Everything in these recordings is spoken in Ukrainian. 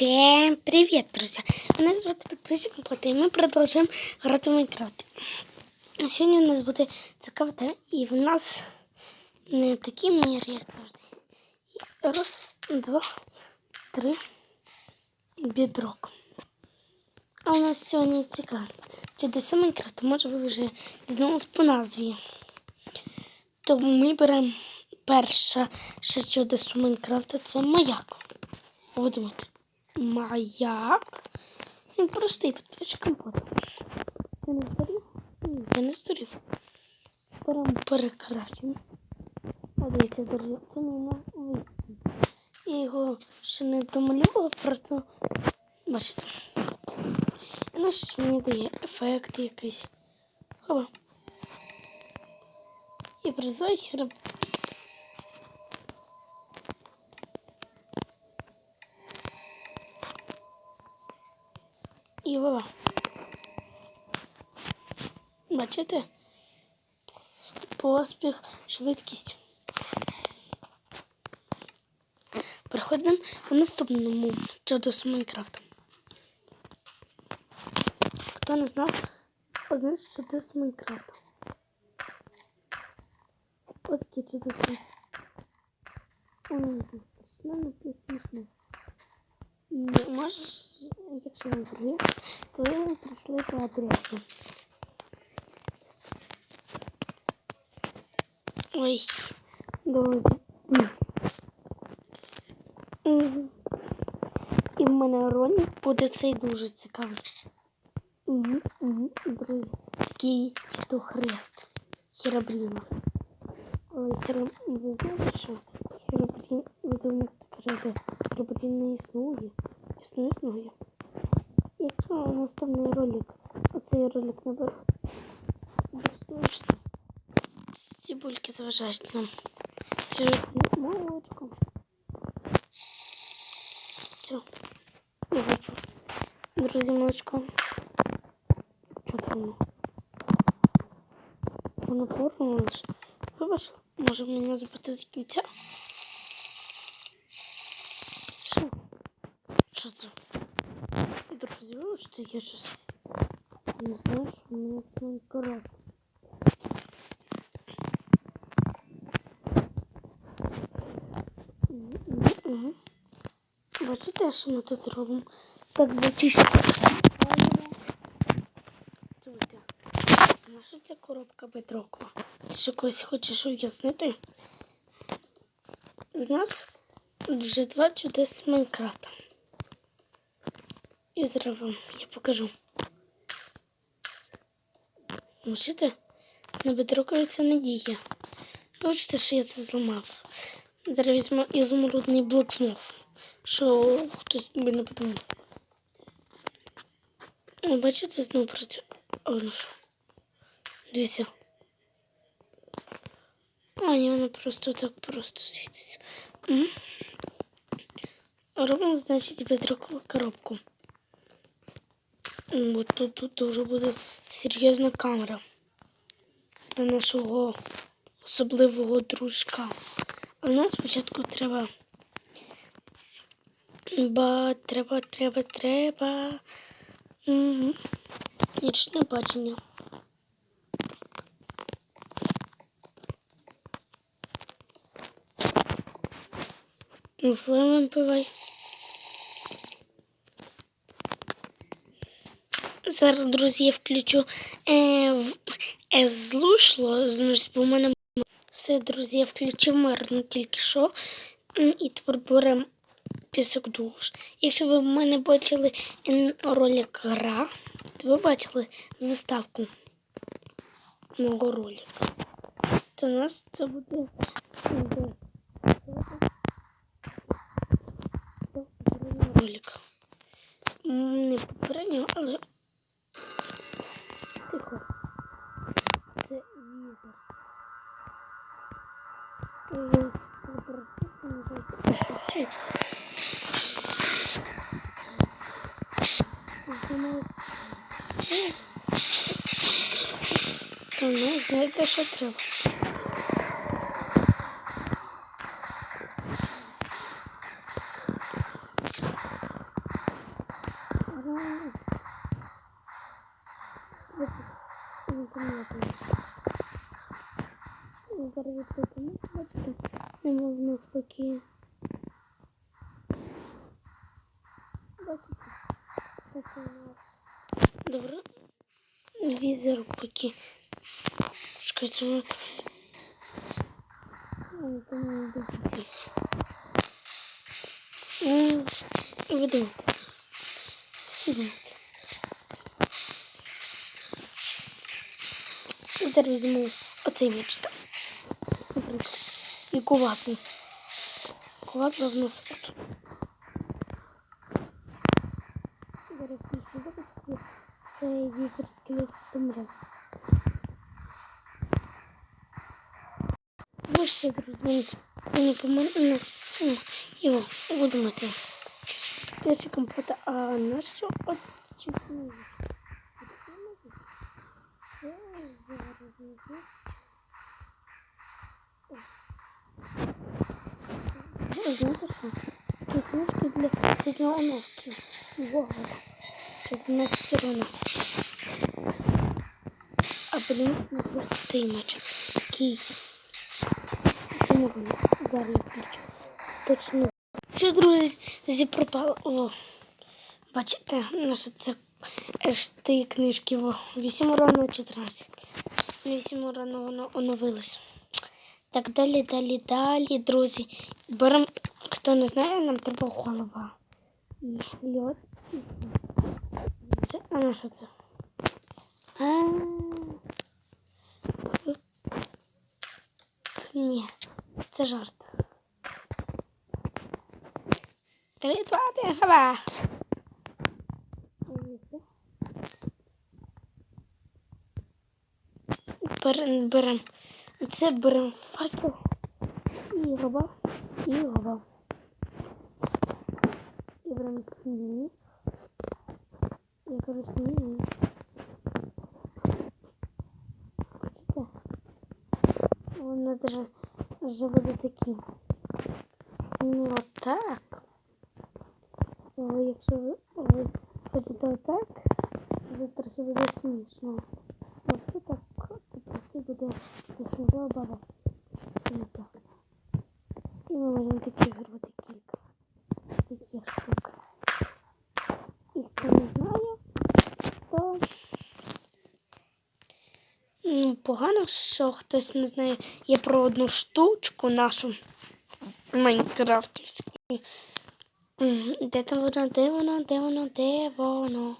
Всем привет, друзья! Мене звати підписчик Компота, і ми продовжуємо грати в Майнкрафт. Сьогодні у нас буде цікава тема, і в нас не такі міри, як завжди. Раз, два, три, бідрок. А у нас сьогодні цікаво. Чудеса Майнкрафту, може ви вже дізналися по назві. Тому ми беремо перше ще чудесо Майнкрафта, це маяк. Ви думаєте, маяк? Він простий підписчик компота. Ти не здурів? Ні, я не здурів. Беремо перекращуємо. А дивіться, друзі, це мій новий. Я його ще не домалював, просто бачите. Ну, щось мені дає ефект якийсь. Хоба. І призиваю вуаля. Бачите? Поспіх, швидкість. Переходимо в наступному чудесу Майнкрафта. Хто не знав, одне з чудес Майнкрафта. Ось такі чудеса. Воно не страшно, не смішно. І може, якщо вам прийде, то ви прийшли по адресі. Ой, друзі. І в мене ролик буде цей дуже цікавий. Друзі. Такий то хрест. Херабліна. Ой, хераб... Ви що хераблін... Ви думаєте, кажете, хераблін не існує. Існує, існує. Якщо наступний ролик, оцей ролик набере, бачите, ці нам. Молочко. Все. Друзі, молочко. Що там? воно? Порвалось. Вибач, може мені збити до кінця? Що? Що це? Друзі, вибачте, я щось не знаю, що мене з Майнкрафт. Угу. Бачите, що ми тут робимо? Так зачистимо. Дивіться. На що ця коробка бедрокова? Ти що когось хочеш уяснити? У нас вже два чудес Майнкрафта. І зараз вам я покажу. Бачите? На бедрокові це не діє. Бачите, що я це зламав. Зараз візьму ізумрудний блок знов. Що хтось би не подумав. Бачите, знову працює. Ну що. Дивіться. А, ні, воно просто так просто світиться. Робимо, значить, бедрокову коробку. Бо тут, тут дуже буде серйозна камера для нашого особливого дружка. А нам спочатку треба. Ба, треба, треба, треба. Угу. Нічне бачення. Вимпивай. Зараз, друзі, я включу е, в, е, злушло, значить, бо в мене все, друзі, я включив мирно тільки що. І тепер беремо пісок душ. Якщо ви в мене бачили ролик гра, то ви бачили заставку мого ролика. Це у нас це буде. М, Не попереднього, але тихо. Це візор. Ой, попросити Ну, знаєте, що треба. Зараз відкрити бачите, не можна спокійно. Бачите, таке у нас. Добре. Дві зарубки. Kaçırmak. Uygun oldu. Uygun. Sinek. І зараз візьму оцей меч. І кулаку. Кулак в нас тут. Зараз пішли випуску. Це візер скелет помре. Ось ще друзі. Не помре на сину. Його видумати. Перші компота, а на що от чекаю? Це зараз візьму. Ви знаєте що? Книжки для різноановки. Вогу. 15 ронок. А блін, не просто цей меч. Не. Зараз. Точно. Все, друзі, пропало. Бачите, наше це ж книжки. О. 8 урона 14. 8 урона воно оновилось. Так, далі, далі, далі, друзі. Беремо, хто не знає, нам треба голова. Льот. Це, а на що це? А, Ні, це жарт. Три, два, один, хава. Берем, берем. Це берем факел і роба, і роба. І берем сніг. Я кажу сніг. Воно даже вже буде такий. Ну, отак. Але якщо ви, ви хочете отак, це трохи буде смішно. Оце так, це просто буде смішно баба. так. І ми можемо такі зробити кілька. Таких штук. І хто не знає, то ну, погано, що хтось не знає. Є про одну штучку нашу майнкрафтівську. Де там воно, де воно, де воно, де воно?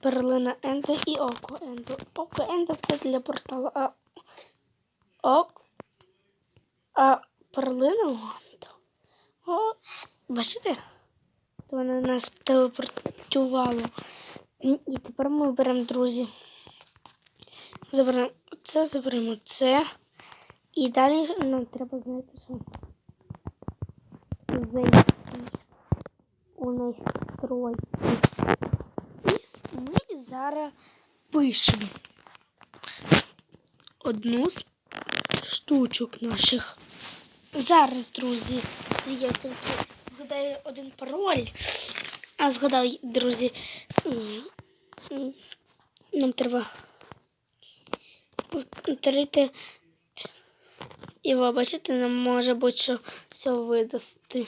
Перлина Ендо і Око Ендо. Око Ендо це для порталу, а ок. А перлина Ендо. О, бачите? Вона нас телепортувала. І тепер ми беремо, друзі. Заберемо це, заберемо це. І далі нам треба знайти, що зайти у настройки. І ми зараз пишемо одну з штучок наших. Зараз, друзі, я згадаю один пароль. А згадав, друзі, нам треба повторити. І ви бачите, нам може бути, що все видасти.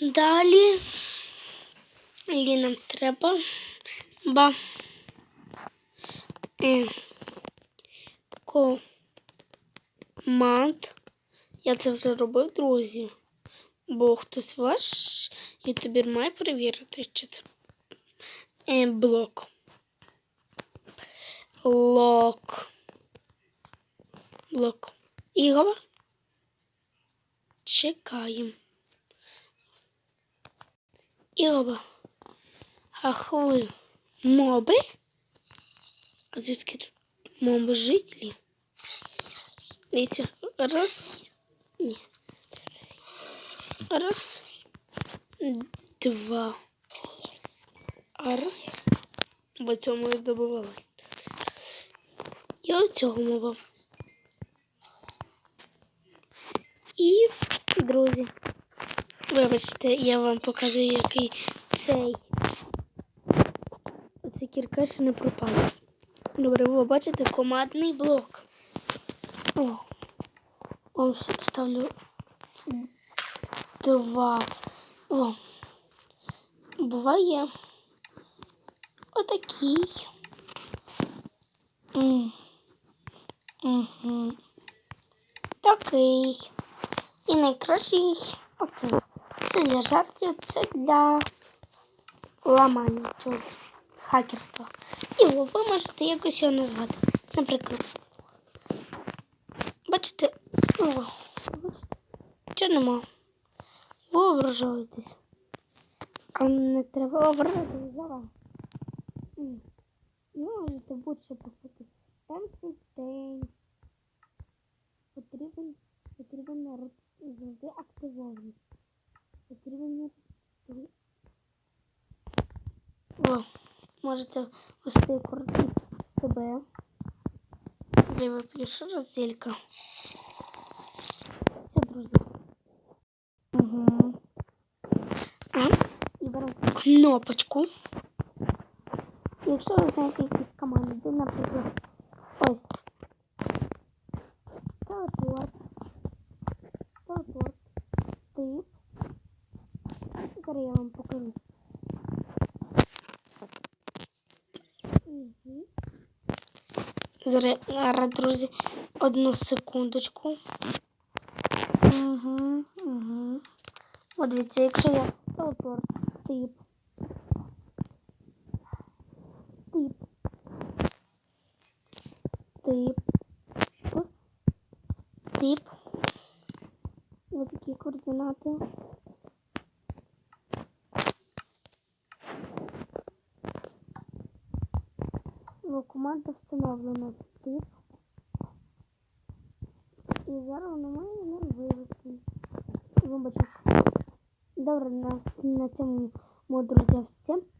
Далі і нам треба ба е, команд. Я це вже робив, друзі. Бо хтось ваш ютубер має перевірити, чи це блок. Лок. Блок. Ігова. Чекаємо. Ігова. Ах ви моби? А звідки тут моби жителі? Дивіться, раз. Ні. Раз. Два. Раз. Бо цьому і добували. І оцього моба. І, друзі, вибачте, я вам показую, який цей. Оця кірка ще не пропала. Добре, ви бачите командний блок. О, О ще поставлю два. О. Буває отакий. М. Угу. Такий. І найкращий оцей. Це для жартів, це для ламання чогось хакерства. І ви можете якось його назвати. Наприклад. Бачите? О? Чого нема? Ви ображаєтесь. А не треба ображатись зараз. М. Ви можете будь-що писати. Перший день. Потрібен, потрібен народ завжди активований. Потрібен народ. О, можете вести коротко себе. Я виплю ще раз зелька. Все, друзі. Угу. А, і беремо кнопочку. Якщо ви знаєте якісь команди, наприклад, ось. Телепорт. Телепорт. Тип. Зараз я вам покажу. Угу. Зараз, друзі, одну секундочку. Угу, угу. От дивіться, якщо я телепорт. Тип. Тип. Тип. Ось такі координати. Його команда встановлена тип. І зараз вона має не вивести. Вибачте. Добре, на, на цьому, друзі, пока.